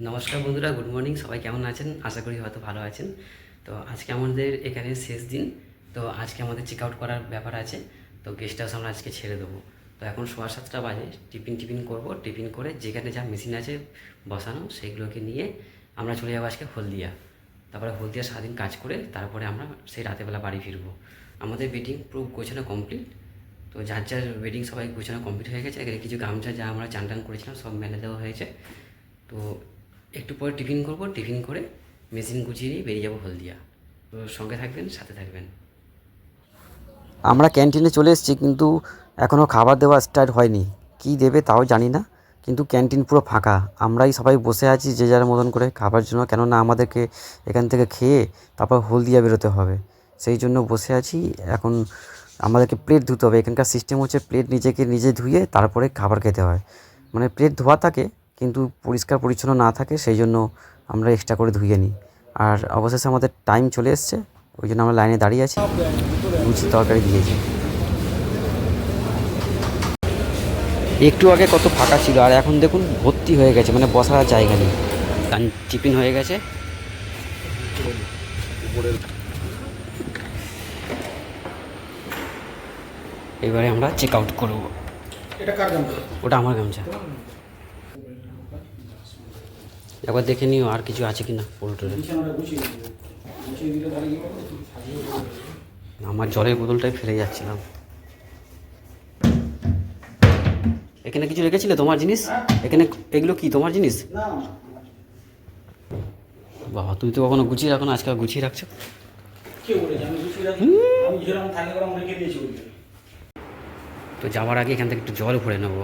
নমস্কার বন্ধুরা good morning সবাই কেমন আছেন? আশা করি হয়তো ভালো আছেন। তো আজকে আমাদের এখানে শেষ দিন, তো আজকে আমাদের চেক আউট করার ব্যাপার আছে। তো গেস্ট হাউস আমরা আজকে ছেড়ে দেবো। তো এখন সোয়া সাতটা বাজে, টিফিন টিফিন করব, টিফিন করে যেখানে যা মেশিন আছে বসানো, সেইগুলোকে নিয়ে আমরা চলে যাব আজকে হলদিয়া। তারপরে হলদিয়া সারাদিন কাজ করে, তারপরে আমরা সেই রাতেবেলা বাড়ি ফিরবো। আমাদের বেডিং পুরো গোছানো কমপ্লিট তো যার যার ওয়েডিং সবাই গোছানো কমপ্লিট হয়ে গেছে। এখানে কিছু গামছা যা আমরা চান টান করেছিলাম, সব মেলে দেওয়া হয়েছে। তো একটু পরে টিফিন করব, টিফিন করে মেশিন গুছিয়ে নিয়ে বেরিয়ে যাব হলদিয়া। সঙ্গে থাকবেন, সাথে থাকবেন। আমরা ক্যান্টিনে চলে এসেছি কিন্তু এখনও খাবার দেওয়া স্টার্ট হয়নি। কী দেবে তাও জানি না, কিন্তু ক্যান্টিন পুরো ফাঁকা। আমরাই সবাই বসে আছি যে যার মতন করে খাবার জন্য, কেননা আমাদেরকে এখান থেকে খেয়ে তারপর হলদিয়া বেরোতে হবে। সেই জন্য বসে আছি, এখন আমাদেরকে প্লেট ধুতে হবে। এখানকার সিস্টেম হচ্ছে প্লেট নিজেকে নিজে ধুয়ে তারপরে খাবার খেতে হয়। মানে প্লেট ধোয়া থাকে কিন্তু পরিষ্কার পরিচ্ছন্ন না থাকে সেই জন্য আমরা এক্সট্রা করে ধুয়ে নিই। আর অবশেষে আমাদের টাইম চলে এসছে ওই জন্য আমরা লাইনে দাঁড়িয়ে আছি। লুচি তরকারি দিয়েছি। একটু আগে কত ফাঁকা ছিল আর এখন দেখুন ভর্তি হয়ে গেছে মানে বসার জায়গা নেই। গান টিফিন হয়ে গেছে। এবারে আমরা চেক আউট করব ওটা আমার গামছা। একবার দেখে নিও আর কিছু আছে কি না পোল্ট্রে বিছানাটা গুছিয়ে দিবে গুছিয়ে দিলে তাহলে কি হবে তুমি সাজিয়ে দেবে। আমার জলের বোতলটাই ফেলে যাচ্ছিলাম। এখানে কিছু রেখেছিলে তোমার জিনিস? এখানে এগুলো কি তোমার জিনিস? বাবা তুমি তো কখনো গুছিয়ে রাখো না আজকাল গুছিয়ে রাখছো? তো যাওয়ার আগে এখান থেকে একটু জল ভরে নেব।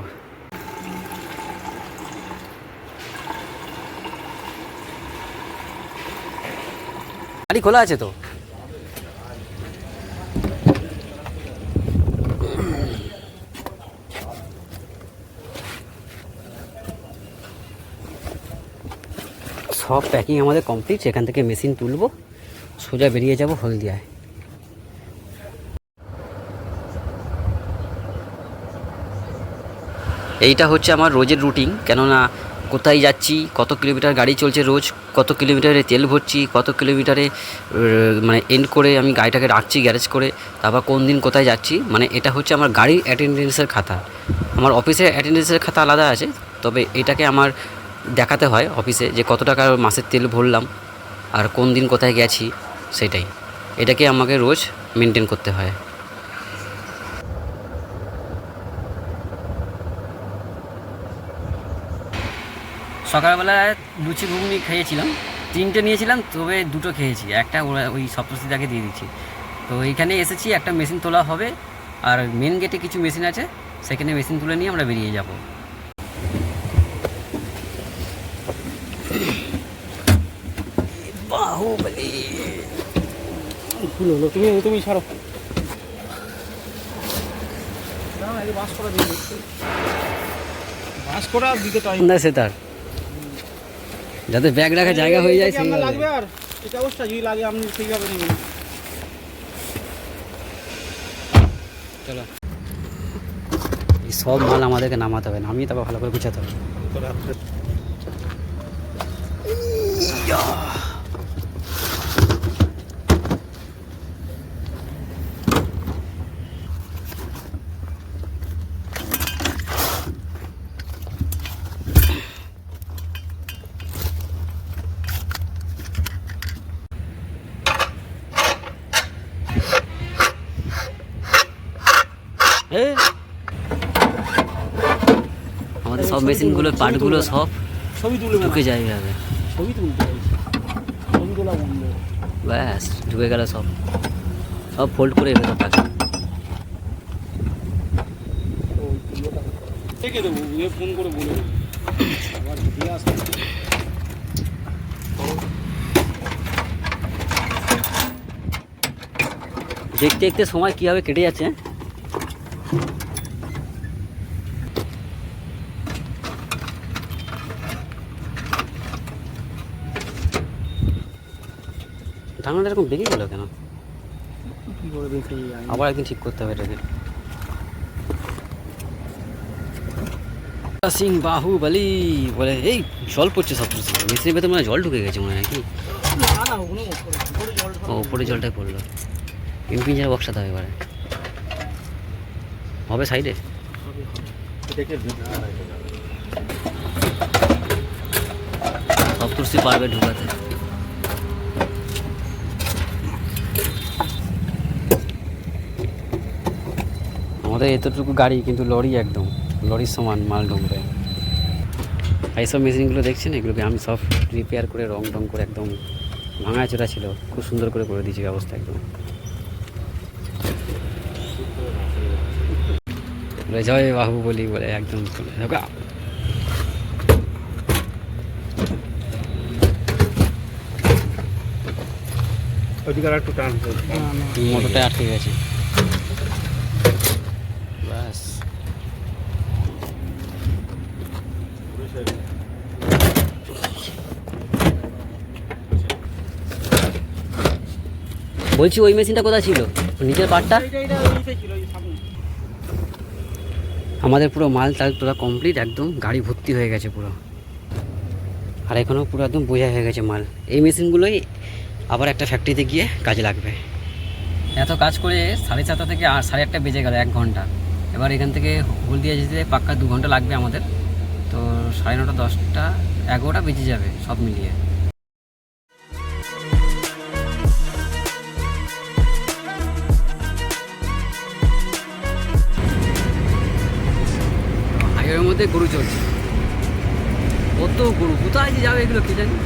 গাড়ি খোলা আছে তো? সব প্যাকিং আমাদের কমপ্লিট সেখান থেকে মেশিন তুলবো, সোজা বেরিয়ে যাব হলদিয়ায়। এইটা হচ্ছে আমার রোজের রুটিন কেননা কোথায় যাচ্ছি, কত কিলোমিটার গাড়ি চলছে রোজ, কত কিলোমিটারে তেল ভরছি, কত কিলোমিটারে মানে এন্ড করে আমি গাড়িটাকে রাখছি গ্যারেজ করে, তারপর কোন দিন কোথায় যাচ্ছি মানে এটা হচ্ছে আমার গাড়ির অ্যাটেন্ডেন্সের খাতা। আমার অফিসের অ্যাটেন্ডেন্সের খাতা আলাদা আছে, তবে এটাকে আমার দেখাতে হয় অফিসে যে কত টাকা মাসের তেল ভরলাম, আর কোন দিন কোথায় গেছি, সেটাই। এটাকে আমাকে রোজ মেনটেন করতে হয়। সকালবেলায় লুচি ঘুগনি খেয়েছিলাম তিনটে নিয়েছিলাম তবে দুটো খেয়েছি। একটা ওরা ওই সপ্তশীদাকে দিয়ে দিচ্ছি। তো এইখানে এসেছি একটা মেশিন তোলা হবে আর মেন গেটে কিছু মেশিন আছে সেখানে মেশিন তুলে নিয়ে আমরা বেরিয়ে যাব। বাহুবলি। তুমি তুমি ছাড়ো। না এই বাস করা দিয়ে বাস করা দিতে টাইম না সে তার যাতে ব্যাগ রাখার জায়গা হয়ে যায় আপনার লাগবে আর? এটা অবস্থা যদি লাগে আপনি সেইভাবে নেবেন চলো। এই সব মাল আমাদেরকে নামাতে হবে নামিয়ে তারপর ভালো করে গুছাতে হবে। সব মেশিনগুলোর পার্টগুলো সব ঢুকে যায় বন্ধ। ব্যাস ঢুকে গেল সব। সব ফোল্ড করে এভাবে থাকে দেবো ফোন করে বলে আবার দিয়ে দেখতে দেখতে সময় কীভাবে কেটে যাচ্ছে হ্যাঁ? এরকম বেরিয়ে গেল কেন? আবার একদিন ঠিক করতে হবে এটাকে। সিং বাহুবলি বলে এই জল পড়ছে সপ্তর্ষি মেশিনের ভেতর মানে জল ঢুকে গেছে মনে হয় কি ও উপরে জলটাই পড়ল। পিম্পিং যারা বক্সাতে হবে এবারে। হবে সাইডে? সপ্তর্ষি পারবে ঢুকাতে। আমাদের এতটুকু গাড়ি কিন্তু লরি একদম লরির সমান মাল ঢুকবে এইসব মেশিনগুলো দেখছেন? এগুলোকে আমি সব রিপেয়ার করে রং টং করে একদম ভাঙা চোরা ছিল। খুব সুন্দর করে করে দিয়েছি ব্যবস্থা একদম। বলে জয় বাহুবলি বলে একদম একটু টান মোটরটা আটকে গেছে ব্যাস বলছি ওই মেশিনটা কোথায় ছিল? নিচের পার্টটা আমাদের পুরো মাল টাল তোলা কমপ্লিট একদম গাড়ি ভর্তি হয়ে গেছে পুরো। আর এখনও পুরো একদম বোঝা হয়ে গেছে মাল। এই মেশিনগুলোই আবার একটা ফ্যাক্টরিতে গিয়ে কাজে লাগবে। এত কাজ করে সাড়ে চারটা থেকে সাড়ে আটটা বেজে গেল এক ঘণ্টা। এবার এখান থেকে হলদিয়া যেতে পাক্কা দু ঘণ্টা লাগবে আমাদের। সাড়ে নটা, দশটা, এগারোটা বেজে যাবে সব মিলিয়ে। হাইওয়ের মধ্যে গরু চলছে। কত গরু, কোথায় যাবে এগুলো কে জানি?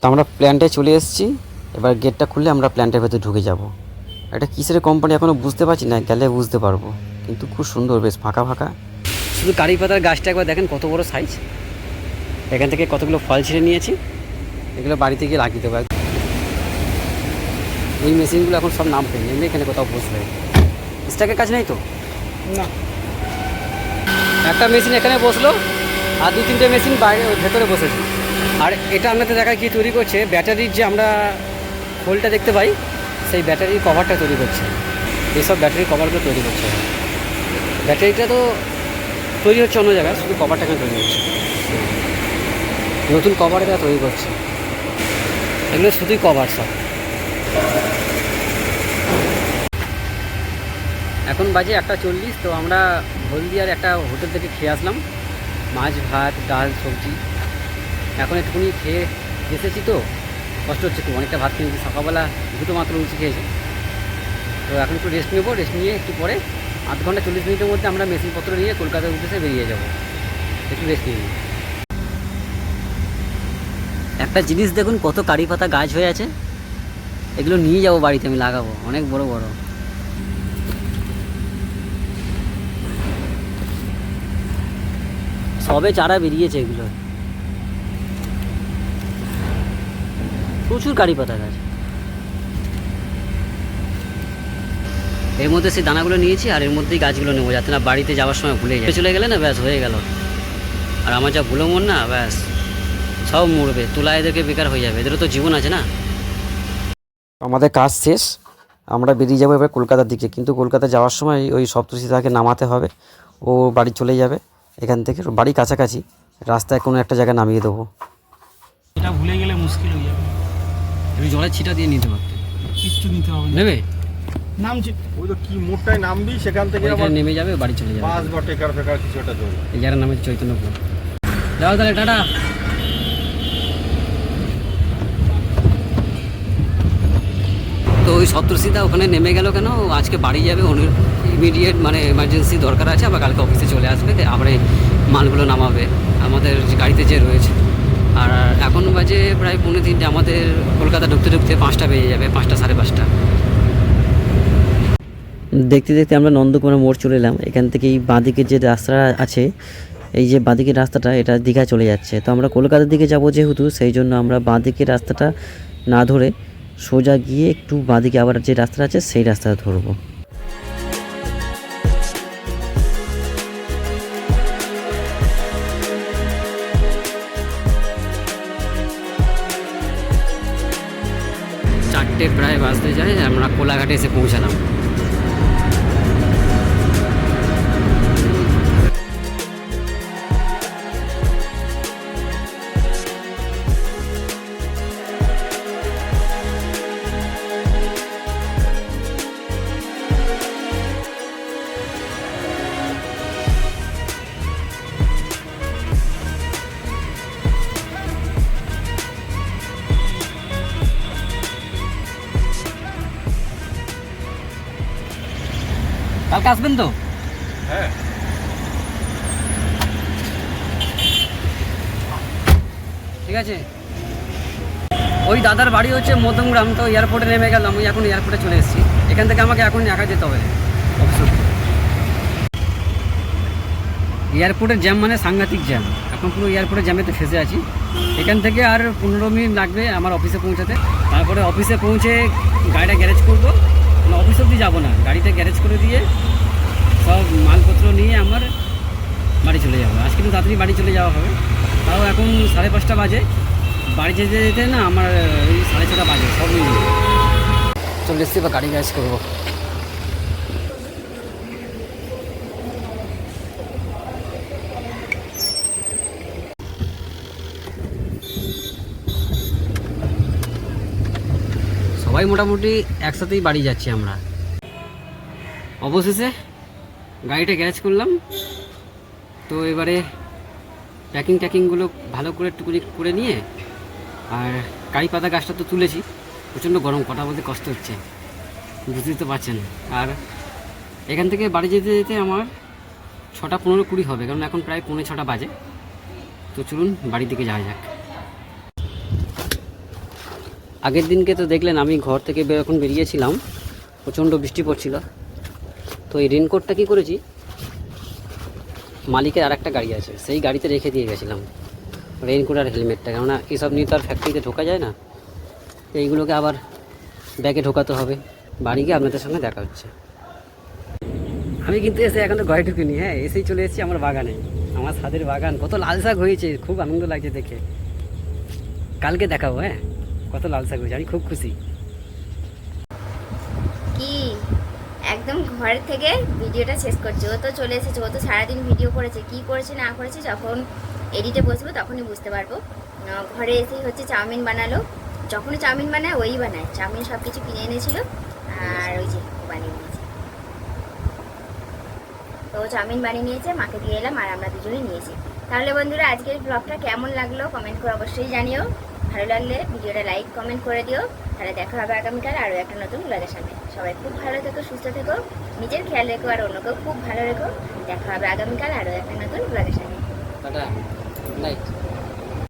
তো আমরা প্ল্যান্টে চলে এসেছি। এবার গেটটা খুললে আমরা প্ল্যান্টের ভেতরে ঢুকে যাব। এটা কিসের কোম্পানি এখনও বুঝতে পারছি না গেলে বুঝতে পারব। কিন্তু খুব সুন্দর বেশ ফাঁকা ফাঁকা। শুধু কারি পাতার গাছটা একবার দেখেন কত বড় সাইজ এখান থেকে কতগুলো ফল ছিঁড়ে নিয়েছি। এগুলো বাড়িতে গিয়ে লাগিয়ে দেবো। এই মেশিনগুলো এখন সব নাম পেয়ে এমনি এখানে কোথাও বসবে। স্টাকের কাজ নেই তো? না। একটা মেশিন এখানে বসল আর দু তিনটে মেশিন বাইরে ভেতরে বসেছে। আর এটা আপনাদের দেখা কি তৈরি করছে? ব্যাটারির যে আমরা হোলটা দেখতে পাই, সেই ব্যাটারির কভারটা তৈরি করছে। এইসব ব্যাটারির কভারগুলো তৈরি করছে। ব্যাটারিটা তো তৈরি হচ্ছে অন্য জায়গায়, শুধু কভারটা তৈরি হচ্ছে। নতুন কভার এটা তৈরি করছে। এগুলো শুধুই কভার সব। এখন বাজে একটা চল্লিশ, তো আমরা হলদিয়ার একটা হোটেল থেকে খেয়ে আসলাম। মাছ, ভাত, ডাল, সবজি। এখন একটুখানি খেয়ে এসেছি তো। কষ্ট হচ্ছে একটু অনেকটা ভাত খেয়েছি, সকালবেলা দুটো মাত্র লুচি খেয়েছি। তো এখন একটু রেস্ট নেব রেস্ট নিয়ে একটু পরে আধ ঘণ্টা চল্লিশ মিনিটের মধ্যে আমরা মেশিনপত্র নিয়ে কলকাতার উদ্দেশ্যে বেরিয়ে যাব। একটু রেস্ট নিয়ে। একটা জিনিস দেখুন, কত কারি পাতা গাছ হয়ে আছে। এগুলো নিয়ে যাব বাড়িতে, আমি লাগাবো। অনেক বড় বড়। সবে চারা বেরিয়েছে এগুলো। প্রচুর কারি পাতা গাছ। এর মধ্যে সেই দানাগুলো নিয়েছি আর এর মধ্যেই গাছগুলো নেব যাতে না বাড়িতে যাওয়ার সময় ভুলে যায়। চলে গেলে না ব্যাস হয়ে গেল। আর আমার যা ভুলো মন না ব্যাস সব মরবে। তোলা এদেরকে বেকার হয়ে যাবে। এদেরও তো জীবন আছে না? আমাদের কাজ শেষ। আমরা বেরিয়ে যাব এবার কলকাতার দিকে। কিন্তু কলকাতা যাওয়ার সময় ওই সপ্তর্ষি তাকে নামাতে হবে। ও বাড়ি চলে যাবে এখান থেকে। বাড়ি কাছাকাছি। রাস্তায় কোনো একটা জায়গায় নামিয়ে দেবো। এটা ভুলে গেলে মুশকিল হয়ে যাবে। তুমি জলের ছিটা দিয়ে নিতে পারতে। কিচ্ছু নিতে হবে নেবে? নামছে ওই তো কি মোড়টায় নামবি সেখান থেকে আবার নেমে যাবে বাড়ি চলে যাবে। বাস বা টেকার ফেকার কিছু একটা ধরবে। এই যার নাম চৈতন্যপুর যাও তাহলে টাটা। তো ওই সপ্তর্ষিদা ওখানে নেমে গেল কেন? আজকে বাড়ি যাবে ওর ইমিডিয়েট মানে এমার্জেন্সি দরকার আছে আবার কালকে অফিসে চলে আসবে আবার এই মালগুলো নামাবে। আমাদের গাড়িতে যে রয়েছে। আর এখন বাজে প্রায় পৌনে তিনটে। আমাদের কলকাতা ঢুকতে ঢুকতে পাঁচটা বেজে যাবে, পাঁচটা সাড়ে পাঁচটা। দেখতে দেখতে আমরা নন্দকুমার মোড় চলে এলাম। এখান থেকে এই বাঁদিকে যে রাস্তাটা আছে, এই যে বাঁদিকের রাস্তাটা, এটা দীঘা চলে যাচ্ছে। তো আমরা কলকাতার দিকে যাব যেহেতু, সেই জন্য আমরা বাঁদিকের রাস্তাটা না ধরে সোজা গিয়ে একটু বাঁদিকে আবার যে রাস্তাটা আছে, সেই রাস্তাটা ধরবো। চারটে প্রায় বাজতে যায় আমরা কোলাঘাটে এসে পৌঁছালাম। কালকে আসবেন তো? হ্যাঁ। ঠিক আছে। ওই দাদার বাড়ি হচ্ছে মধ্যমগ্রাম তো এয়ারপোর্টে নেমে গেলাম ওই এখন এয়ারপোর্টে চলে এসেছি। এখান থেকে আমাকে এখন একা যেতে হবে। এয়ারপোর্টের জ্যাম মানে সাংঘাতিক জ্যাম। এখন পুরো এয়ারপোর্টের জ্যামেতে ফেসে আছি। এখান থেকে আর পনেরো মিনিট লাগবে আমার অফিসে পৌঁছাতে। তারপরে অফিসে পৌঁছে গাড়িটা গ্যারেজ করব। অফিস অবধি যাব না। গাড়িটা গ্যারেজ করে দিয়ে সব মালপত্র নিয়ে আমার বাড়ি চলে যাব। আজকে কিন্তু তাড়াতাড়ি বাড়ি চলে যাওয়া হবে। তাও এখন সাড়ে পাঁচটা বাজে। বাড়ি যেতে যেতে না আমার, ওই সাড়ে ছটা বাজে, সব নিয়ে চলে এসছি বা গাড়ি গ্যারেজ করব। সবাই মোটামুটি একসাথেই বাড়ি যাচ্ছি আমরা। অবশেষে গাড়িটা গ্যারেজ করলাম। তো এবারে প্যাকিং ট্যাকিংগুলো ভালো করে টুকুনি করে নিয়ে আর কারি পাতা গাছটা তো তুলেছি। প্রচণ্ড গরম, কথা বলতে কষ্ট হচ্ছে। বুঝতেই তো পারছেন। আর এখান থেকে বাড়ি যেতে যেতে আমার ছটা পনেরো কুড়ি হবে, কারণ এখন প্রায় পৌনে ছটা বাজে। তো চলুন বাড়ির দিকে যাওয়া যাক। আগের দিনকে তো দেখলেন, আমি ঘর থেকে এখন বেরিয়েছিলাম, প্রচণ্ড বৃষ্টি পড়ছিল। তো এই রেনকোটটা কী করেছি? মালিকের আর একটা গাড়ি আছে, সেই গাড়িতে রেখে দিয়ে গেছিলাম রেইনকোট আর হেলমেটটা কেননা এসব নিয়ে তো আর ফ্যাক্টরিতে ঢোকা যায় না। এইগুলোকে আবার ব্যাগে ঢোকাতে হবে। বাড়ি গিয়ে আপনাদের সঙ্গে দেখা হচ্ছে। আমি কিন্তু এসে এখন তো ঘরে ঢুকিনি হ্যাঁ এসেই চলে এসেছি আমার বাগানে। আমার ছাদের বাগান, কত লাল শাক হয়েছে, খুব আনন্দ লাগছে দেখে। কালকে দেখাবো হ্যাঁ। কত লাল শাক হয়েছে, আমি খুব খুশি। কি? একদম ঘর থেকে ভিডিওটা শেষ করছে। ও তো চলে এসেছে, ও তো সারাদিন ভিডিও করেছে। কি করেছে, না করেছে, যখন এডিটে বসবো তখনই বুঝতে পারব। ঘরে এসেই হচ্ছে চাউমিন বানালো। যখনই চাউমিন বানায়, ওই বানায়। চাউমিন সব কিছু কিনে এনেছিল, আর ওই যে বানিয়ে নিয়েছে। তো চাউমিন বানিয়ে নিয়েছে, মাকে দিয়ে এলাম, আর আমরা দুজনেই নিয়েছি। তাহলে বন্ধুরা, আজকের ব্লগটা কেমন লাগল? কমেন্ট করে অবশ্যই জানিও। ভালো লাগলে ভিডিওটা লাইক, কমেন্ট করে দিও। তাহলে দেখা হবে আগামীকাল আরও একটা নতুন ব্লগের সামনে সবাই খুব ভালো থেকো, সুস্থ থেকো, নিজের খেয়াল রেখো আর অন্যকেও খুব ভালো রেখো। দেখা হবে আগামীকাল আরও একটা নতুন ব্লগের সামনে টাটা